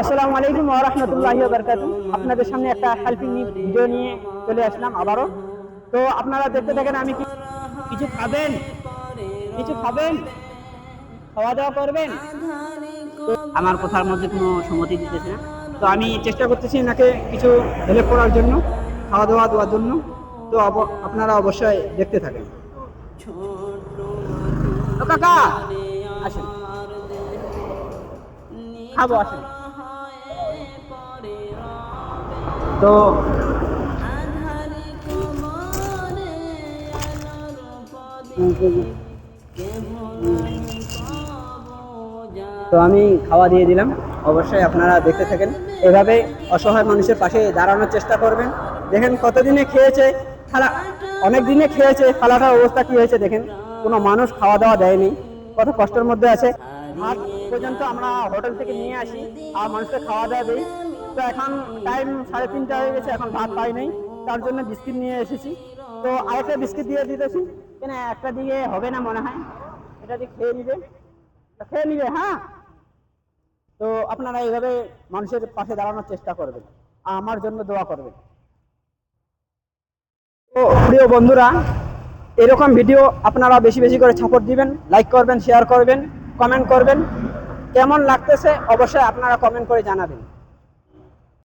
আসসালামু আলাইকুম রাহমাতুল্লাহি ওয়া বারাকাতুহু। আপনাদের সামনে একটা হেল্পিং ভিডিও নিয়ে চলে আসলাম আবারও। তো আপনারা দেখতে থাকেন আমি কিছু খাবেন? কিছু খাবেন? খাওয়া দাওয়া করবেন আমার কথার মধ্যে কোনো সম্মতি দিতেছে না। তো আমি চেষ্টা করতেছি এনাকে কিছু হেল্প করার জন্য খাওয়া দাওয়া দেওয়ার জন্য। তো আপনারা অবশ্যই দেখতে থাকেন। কাকা, আসেন। খাব, আসেন। তো তো আমি খাওয়া দিয়ে দিলাম। অবশ্যই আপনারা দেখতে থাকেন। এভাবে অসহায় মানুষের পাশে দাঁড়ানোর চেষ্টা করবেন। দেখেন কতদিনে খেয়েছে খালা, অনেক দিনে খেয়েছে, খালাটার অবস্থা কি হয়েছে দেখেন। কোনো মানুষ খাওয়া দাওয়া দেয়নি। কত কষ্টের মধ্যে আছে। ভাত পর্যন্ত আমরা হোটেল থেকে নিয়ে আসি, আর মানুষকে খাওয়া দাওয়া দিই। তো এখন টাইম সাড়ে তিনটা হয়ে গেছে, এখন ভাত পাই নাই, তার জন্য বিস্কিট নিয়ে এসেছি। তো আরেকটা বিস্কিট দিয়ে দিতেছি। কেন, একটা দিয়ে হবে না মনে হয়? এটা দিয়ে খেয়ে নিবে। খেয়ে নিবে হ্যাঁ? তো আপনারা এইভাবে মানুষের পাশে দাঁড়ানোর চেষ্টা করবেন আর আমার জন্য দোয়া করবেন। তো প্রিয় বন্ধুরা, এরকম ভিডিও আপনারা বেশি বেশি করে সাপোর্ট দিবেন লাইক করবেন শেয়ার করবেন কমেন্ট করবেন। কেমন লাগতেছে, অবশ্যই আপনারা কমেন্ট করে জানাবেন।